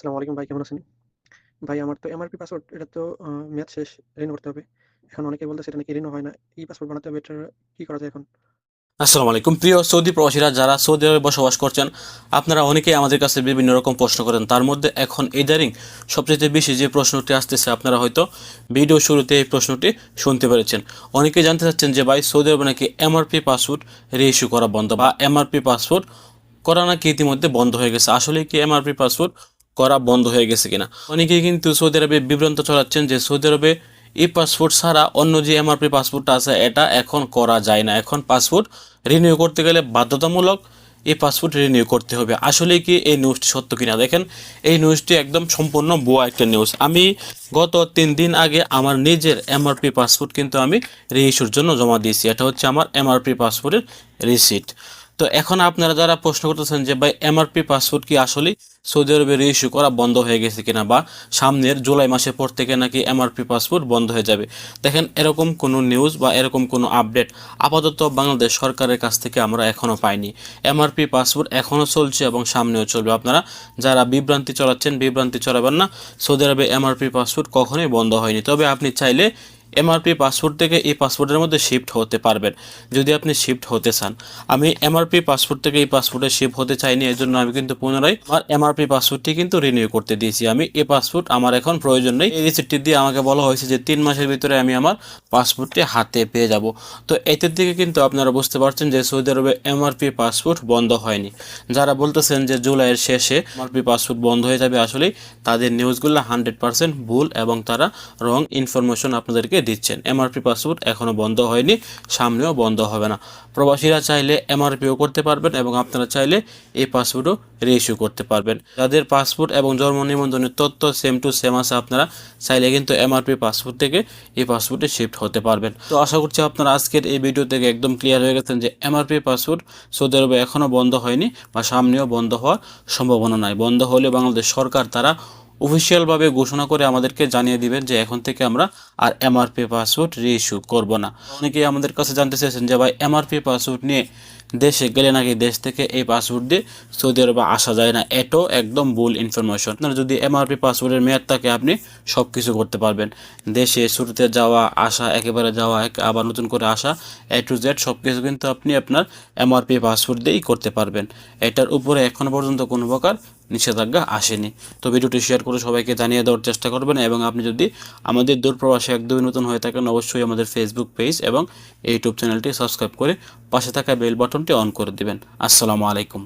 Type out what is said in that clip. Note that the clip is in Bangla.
আসসালামু আলাইকুম ভাই, কেমন আছেন? ভাই, আমার তো এমআরপি পাসওয়ার্ড এটা তো মেয়াদ শেষ রিনিউ করতে হবে। এখন অনেকে বলতেছে এটা নাকি রিনিউ হয় না। ই পাসওয়ার্ড বানাতে হবে এটা কি করা যায় এখন? আসসালামু আলাইকুম প্রিয় সৌদি প্রবাসীরা, যারা সৌদি আরবে বসবাস করছেন, আপনারা অনেকেই আমাদের কাছে বিভিন্ন রকম প্রশ্ন করেন তার মধ্যে এখন ইদারিং সবচেয়ে বেশি যে প্রশ্নটি আসতেছে, আপনারা হয়তো ভিডিও শুরুতে এই প্রশ্নটি শুনতে পেরেছেন অনেকেই জানতে চাচ্ছেন যে ভাই, সৌদি আরবে নাকি এমআরপি পাসওয়ার্ড রিইস্যু করা বন্ধ বা এমআরপি পাসওয়ার্ড করা নাকি ইতিমধ্যে বন্ধ হয়ে গেছে আসলে কি এমআরপি পাসওয়ার্ড করা বন্ধ হয়ে গেছে কিনা। অনেকেই কিন্তু সৌদি আরবে বিভ্রান্ত ছড়াচ্ছেন যে সৌদি আরবে ই পাসপোর্ট ছাড়া অন্য যে এমআরপি পাসপোর্টটা আছে, এটা এখন করা যায় না। এখন পাসপোর্ট রিনিউ করতে গেলে বাধ্যতামূলক এই পাসপোর্ট রিনিউ করতে হবে। আসলে কি এই নিউজটি সত্য কিনা? দেখেন, এই নিউজটি একদম সম্পূর্ণ ভুয়া একটা নিউজ আমি গত তিন দিন আগে আমার নিজের এমআরপি পাসপোর্ট কিন্তু আমি রিইস্যুর জন্য জমা দিয়েছি। এটা হচ্ছে আমার এমআরপি পাসপোর্টের রিসিট তো এখন আপনারা যারা প্রশ্ন করতেছেন যে, ভাই এমআরপি পাসপোর্ট কি আসলে সৌদি আরবে রিইস্যু করা বন্ধ হয়ে গেছে কিনা বা সামনের জুলাই মাসের পর থেকে নাকি এমআরপি পাসপোর্ট বন্ধ হয়ে যাবে? দেখেন, এরকম কোনো নিউজ বা এরকম কোনো আপডেট আপাতত বাংলাদেশ সরকারের কাছ থেকে আমরা এখনও পাইনি। এমআরপি পাসপোর্ট এখনও চলছে এবং সামনেও চলবে। আপনারা যারা বিভ্রান্তি চলাচ্ছেন বিভ্রান্তি চলাবেন না। সৌদি আরবে এমআরপি পাসপোর্ট কখনোই বন্ধ হয়নি। তবে আপনি চাইলে এমআরপি পাসপোর্ট থেকে এই পাসপোর্টের মধ্যে শিফট হতে পারবেন, যদি আপনি শিফট হতে চান। আমি এমআরপি পাসপোর্ট থেকে এই পাসপোর্টে শিফট হতে চাইনি এর জন্য আমি কিন্তু পুনরায় আমার এমআরপি পাসপোর্টটি কিন্তু রিনিউ করতে দিয়েছি। আমি এই পাসপোর্ট আমার এখন প্রয়োজন নেই। এই রিসিপ্টটি দিয়ে আমাকে বলা হয়েছে যে তিন মাসের ভিতরে আমি আমার পাসপোর্টটি হাতে পেয়ে যাব। তো এতের দিকে কিন্তু আপনারা বুঝতে পারছেন যে সৌদি আরবে এমআরপি পাসপোর্ট বন্ধ হয়নি। যারা বলতেছেন যে জুলাইয়ের শেষে এমআরপি পাসপোর্ট বন্ধ হয়ে যাবে আসলে তাদের নিউজগুলো হান্ড্রেড পার্সেন্ট ভুল এবং তারা রং ইনফরমেশন আপনাদেরকে দিচ্ছেন। এমআরপি পাসপোর্ট এখনও বন্ধ হয়নি, সামনেও বন্ধ হবে না। প্রবাসীরা চাইলে এমআরপিও করতে পারবেন এবং আপনারা চাইলে এই পাসপোর্টও রিইস্যু করতে পারবেন। যাদের পাসপোর্ট এবং জন্ম নিবন্ধনের তথ্য সেম টু সেম আছে, আপনারা চাইলে কিন্তু এমআরপি পাসপোর্ট থেকে এই পাসপোর্টে শিফট হতে পারবেন। তো আশা করছি আপনারা আজকের এই ভিডিও থেকে একদম ক্লিয়ার হয়ে গেছেন যে এমআরপি পাসপোর্ট সৌদি আরবে এখনও বন্ধ হয়নি বা সামনেও বন্ধ হওয়ার সম্ভাবনা নাই। বন্ধ হলে বাংলাদেশ সরকার, তারা অফিসিয়ালভাবে ঘোষণা করে আমাদেরকে জানিয়ে দিবেন যে এখন থেকে আমরা আর এমআরপি পাসওয়ার্ড রিইস্যু করব না। অনেকেই আমাদের কাছে জানতে চেয়েছেন যে ভাই, এমআরপি পাসওয়ার্ড নিয়ে দেশে গেলে নাকি দেশ থেকে এই পাসওয়ার্ড দিয়ে সৌদি আরবে আসা যায় না? এটাও একদম ভুল ইনফরমেশন আপনার যদি এমআরপি পাসওয়ার্ডের মেয়াদ থাকে, আপনি সব কিছু করতে পারবেন। দেশে, শুরুতে যাওয়া, আসা, একেবারে যাওয়া আবার নতুন করে আসা এ টু জেড সব কিছু কিন্তু আপনি আপনার এমআরপি পাসওয়ার্ড দিয়েই করতে পারবেন। এটার উপরে এখনও পর্যন্ত কোনো প্রকার নিষেধাজ্ঞা আসেনি। তো ভিডিওটি শেয়ার করে সবাইকে জানিয়ে দেওয়ার চেষ্টা করবেন এবং আপনি যদি আমাদের দূরপ্রবাসে একদমই নতুন হয়ে থাকেন, অবশ্যই আমাদের ফেসবুক পেজ এবং ইউটিউব চ্যানেলটি সাবস্ক্রাইব করে পাশে থাকা বেল বাটনটি অন করে দেবেন। আসসালামু আলাইকুম।